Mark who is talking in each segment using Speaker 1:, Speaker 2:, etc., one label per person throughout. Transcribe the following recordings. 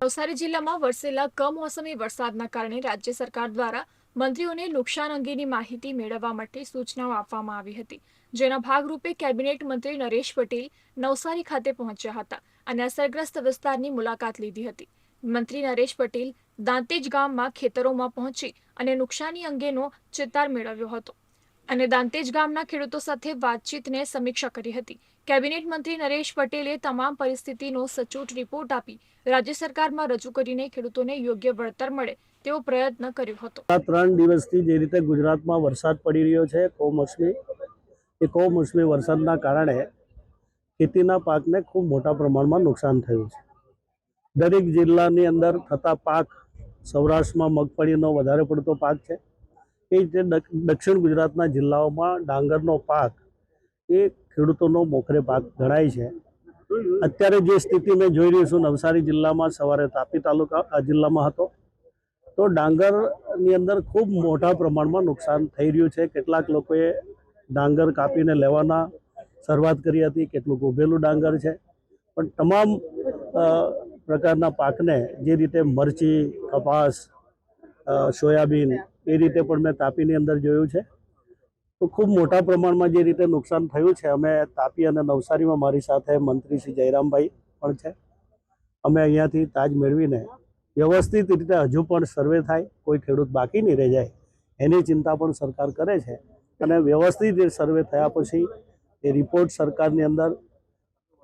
Speaker 1: નવસારી જિલ્લામાં વરસેલા કમોસમી વરસાદના કારણે રાજ્ય સરકાર દ્વારા મંત્રીઓને નુકસાન અંગેની માહિતી મેળવવા માટે સૂચનાઓ આપવામાં આવી હતી. જેના ભાગરૂપે કેબિનેટ મંત્રી નરેશ પટેલ નવસારી ખાતે પહોંચ્યા હતા અને અસરગ્રસ્ત વિસ્તારની મુલાકાત લીધી હતી. મંત્રી નરેશ પટેલ દાંતેજ ગામમાં ખેતરોમાં પહોંચી અને નુકસાની અંગેનો ચિતાર મેળવ્યો હતો. અને દાંતેજ ગામના ખેડૂતો સાથે વાતચીતને સમીક્ષા કરી હતી. કેબિનેટ મંત્રી નરેશ પટેલે તમામ પરિસ્થિતિનો સચોટ રિપોર્ટ આપી રાજ્ય સરકારમાં રજૂ કરીને ખેડૂતોને યોગ્ય વળતર મળે તેવો પ્રયત્ન કર્યો હતો.
Speaker 2: આ ત્રણ દિવસથી જે રીતે ગુજરાતમાં વરસાદ પડી રહ્યો છે, કમોસમી, એ કમોસમી વરસાદના કારણે ખેતીના પાકને ખૂબ મોટા પ્રમાણમાં નુકસાન થયું છે. દરેક જિલ્લાની અંદર થતા પાક સૌરાષ્ટ્રમાં મગફળીનો વધારે પડતો પાક છે. એ રીતે દક્ષિણ ગુજરાતના જિલ્લાઓમાં ડાંગરનો પાક એ ખેડૂતોનો મોખરે પાક ગણાય છે. અત્યારે જે સ્થિતિ મેં જોઈ રહ્યો છું, નવસારી જિલ્લામાં સવારે તાપી તાલુકા જિલ્લામાં હતો. તો ડાંગરની અંદર ખૂબ મોટા પ્રમાણમાં નુકસાન થઈ રહ્યું છે. કેટલાક લોકોએ ડાંગર કાપીને લેવાના શરૂઆત કરી હતી કેટલુંક ઉભેલું ડાંગર છે. પણ તમામ પ્રકારના પાકને જે રીતે મરચી, કપાસ સોયાબીન એ રીતે પણ મેં તાપીની અંદર જોયું છે. તો ખૂબ મોટા પ્રમાણમાં જે રીતે નુકસાન થયું છે, અમે તાપી અને નવસારીમાં મારી સાથે મંત્રી શ્રી જયરામભાઈ પણ છે. અમે અહીંયાથી તાજ મેળવીને વ્યવસ્થિત રીતે હજુ પણ સર્વે થાય, કોઈ ખેડૂત બાકી નહીં રહી જાય, એની ચિંતા પણ સરકાર કરે છે. અને વ્યવસ્થિત સર્વે થયા પછી એ રિપોર્ટ સરકારની અંદર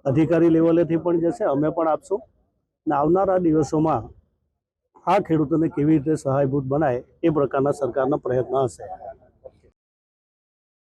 Speaker 2: અધિકારી લેવલેથી પણ જશે, અમે પણ આપશું. અને આવનારા દિવસોમાં આ ખેડૂતોને કેવી રીતે સહાયભૂત બનાય એ પ્રકારના સરકારના પ્રયત્ન હશે.